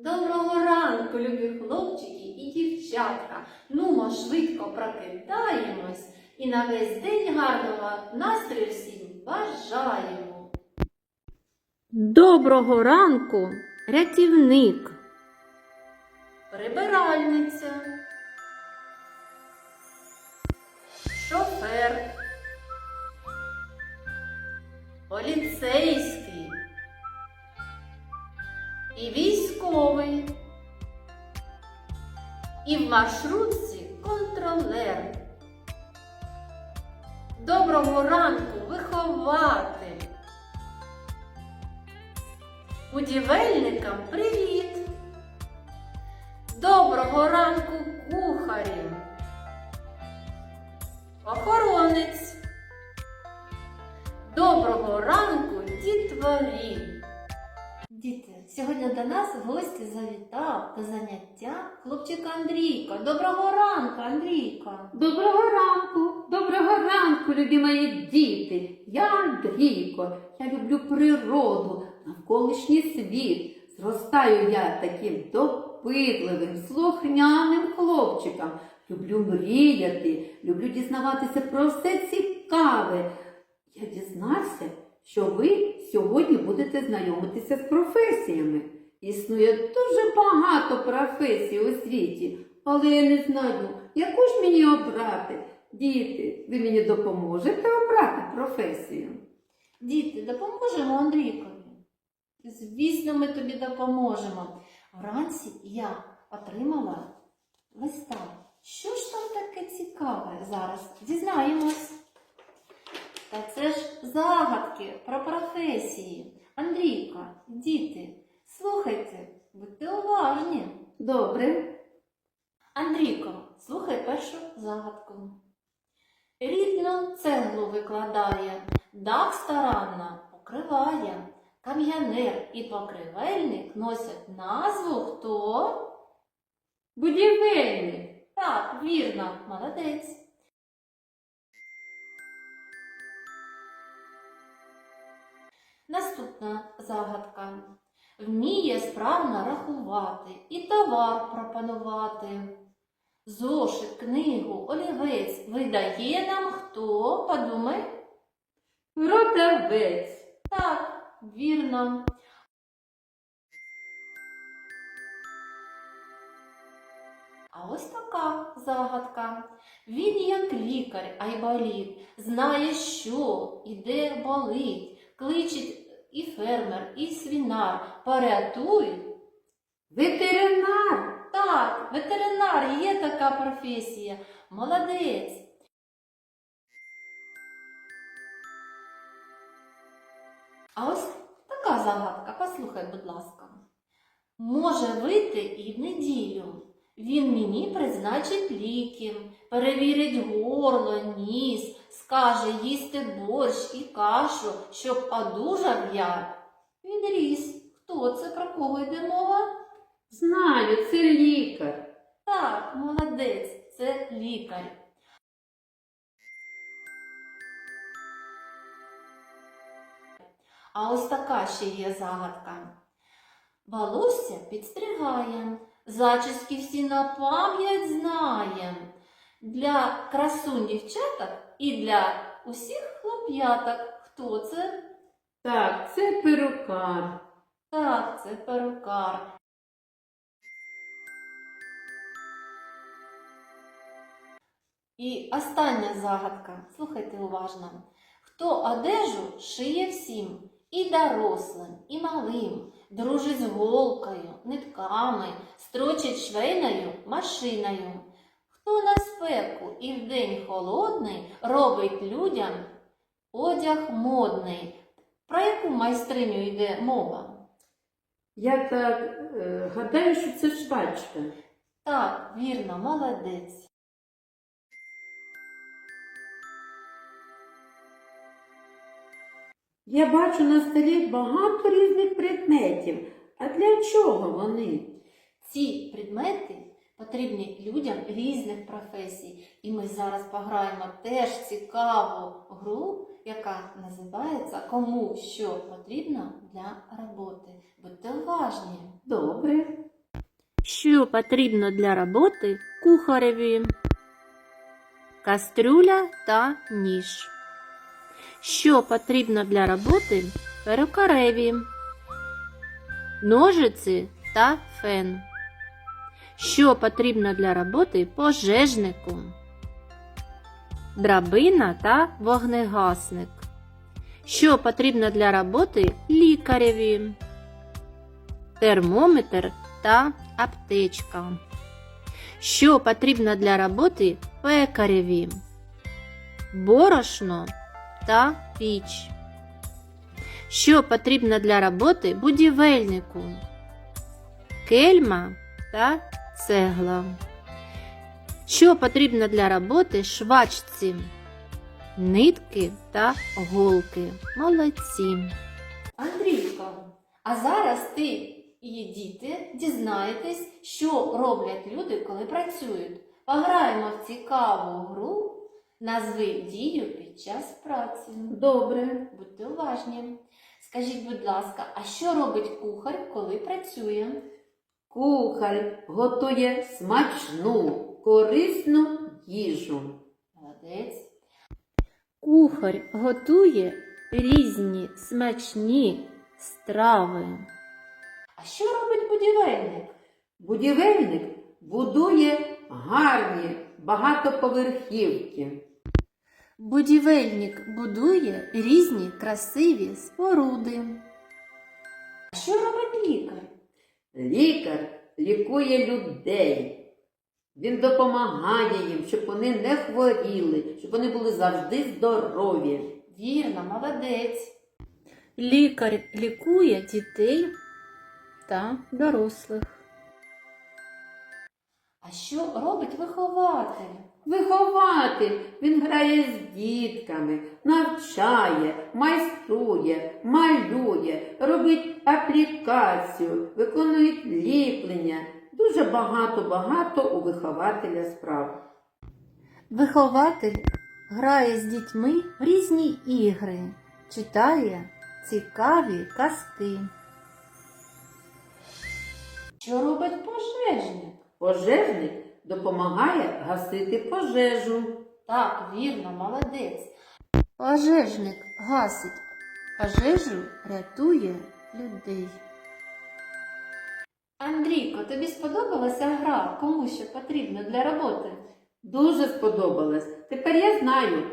Доброго ранку, любі хлопчики і дівчатка. Нумо швидко прокидаємось і на весь день гарного настрою всім бажаємо. Доброго ранку, рятівник, прибиральниця, шофер, поліцейський і військовий, і в маршрутці контролер. Доброго ранку, вихователь. Будівельникам привіт. Доброго ранку, кухарі. Охоронець. Доброго ранку, дітворі. До нас в гості завітав до заняття хлопчик Андрійко. Доброго ранку, Андрійко. Доброго ранку, доброго ранку, любі мої діти. Я Андрійко. Я люблю природу, навколишній світ. Зростаю я таким допитливим, слухняним хлопчиком. Люблю мріяти, люблю дізнаватися про все цікаве. Я дізнався, що ви сьогодні будете знайомитися з професіями. Існує дуже багато професій у світі, але я не знаю, яку ж мені обрати. Діти, ви мені допоможете обрати професію? Діти, допоможемо Андрійкові. Звісно, ми тобі допоможемо. Вранці я отримала листа. Що ж там таке цікаве зараз? Дізнаємось. Та це ж загадки про професії. Андрійко, діти, слухайте, будьте уважні. Добре. Андрійко, слухай першу загадку. Рідну цеглу викладає, дах старанно покриває. Кам'янер і покривельник носять назву хто? Будівельник. Так, вірно, молодець. Наступна загадка. Вміє справно рахувати і товар пропонувати. Зошит, книгу, олівець видає нам хто? Подумай. Продавець. Так, вірно. А ось така загадка. Він як лікар, айболіт, знає, що і де болить, кличить і фермер, і свінар, порятуй. Ветеринар. Так, ветеринар є така професія. Молодець. А ось така загадка, послухай, будь ласка. Може вийти і в неділю. Він мені призначить ліки, перевірить горло, ніс, скаже їсти борщ і кашу, щоб одужав я. Він ріс. Хто це про кого йде мова? Знаю, це лікар. Так, молодець, це лікар. А ось така ще є загадка. Волосся підстригає, зачіски всі на пам'ять знає. Для красунь дівчаток і для усіх хлоп'яток. Хто це? Так, це перукар. Так, це перукар. І остання загадка. Слухайте уважно. Хто одежу шиє всім, і дорослим, і малим, дружить з голкою, нитками, строчить швейною машиною. Хто на спеку і в день холодний робить людям одяг модний. Про яку майстриню йде мова? Я так е, гадаю, що це швачка. Так, вірно, молодець. Я бачу на столі багато різних предметів. А для чого вони? Ці предмети потрібні людям різних професій. І ми зараз пограємо теж цікаву гру, яка називається Кому що потрібно для роботи. Будьте уважні. Добре. Що потрібно для роботи кухареві? Кастрюля та ніж. Що потрібно для роботи перукареві? Ножиці та фен. Що потрібно для роботи пожежнику? Драбина та вогнегасник. Що потрібно для роботи лікареві? Термометр та аптечка. Що потрібно для роботи пекареві? Борошно та піч. Що потрібно для роботи будівельнику? Кельма та цегла. Що потрібно для роботи швачці? Нитки та голки. Молодці. Андрійко, а зараз ти і діти дізнаєтесь, що роблять люди, коли працюють. Пограємо в цікаву гру. Назви дію під час праці. Добре. Будьте уважні. Скажіть, будь ласка, а що робить кухар, коли працює? Кухар готує смачну, корисну їжу. Молодець. Кухар готує різні смачні страви. А що робить будівельник? Будівельник будує гарні багатоповерхівки. Будівельник будує різні красиві споруди. А що робить лікар? Лікар лікує людей. Він допомагає їм, щоб вони не хворіли, щоб вони були завжди здорові. Вірно, молодець. Лікар лікує дітей та дорослих. А що робить вихователь? Вихователь він грає з дітками, навчає, майструє, малює, робить аплікацію, виконує ліплення. Дуже багато-багато у вихователя справ. Вихователь грає з дітьми в різні ігри, читає цікаві казки. Що робить пожежник? Пожежник допомагає гасити пожежу. Так, вірно, молодець. Пожежник гасить пожежу, рятує людей. Андрійко, тобі сподобалася гра? Кому що потрібно для роботи? Дуже сподобалось. Тепер я знаю,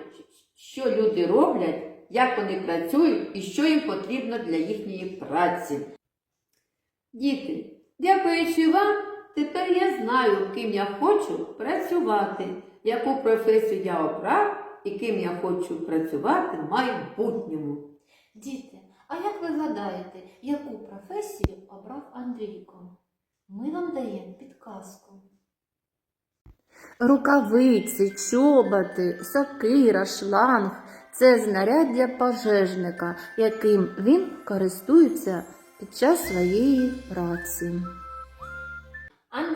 що люди роблять, як вони працюють і що їм потрібно для їхньої праці. Діти, дякуючи вам, тепер я знаю, ким я хочу працювати, яку професію я обрав і ким я хочу працювати в майбутньому. Діти, а як ви гадаєте, яку професію обрав Андрійко? Ми вам даємо підказку. Рукавиці, чоботи, сокира, шланг це знаряддя пожежника, яким він користується під час своєї праці.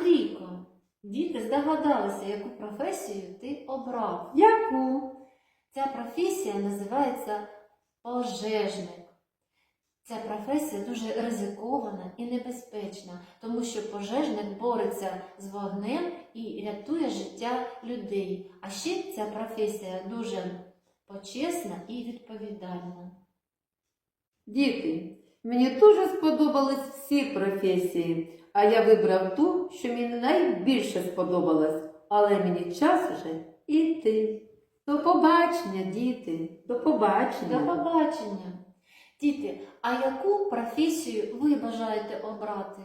Андрійко, діти здогадалися, яку професію ти обрав. Яку? Ця професія називається пожежник. Ця професія дуже ризикована і небезпечна, тому що пожежник бореться з вогнем і рятує життя людей. А ще ця професія дуже почесна і відповідальна. Діти, мені дуже сподобались всі професії, а я вибрав ту, що мені найбільше сподобалась, але мені час вже іти. До побачення, діти, до побачення. До побачення! Діти, а яку професію ви бажаєте обрати?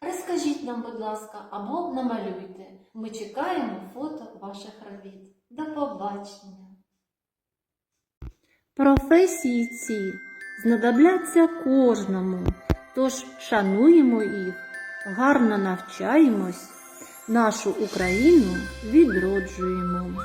Розкажіть нам, будь ласка, або намалюйте. Ми чекаємо фото ваших робіт. До побачення! Професії ці знадобляться кожному, тож шануємо їх, гарно навчаємось, нашу Україну відроджуємо.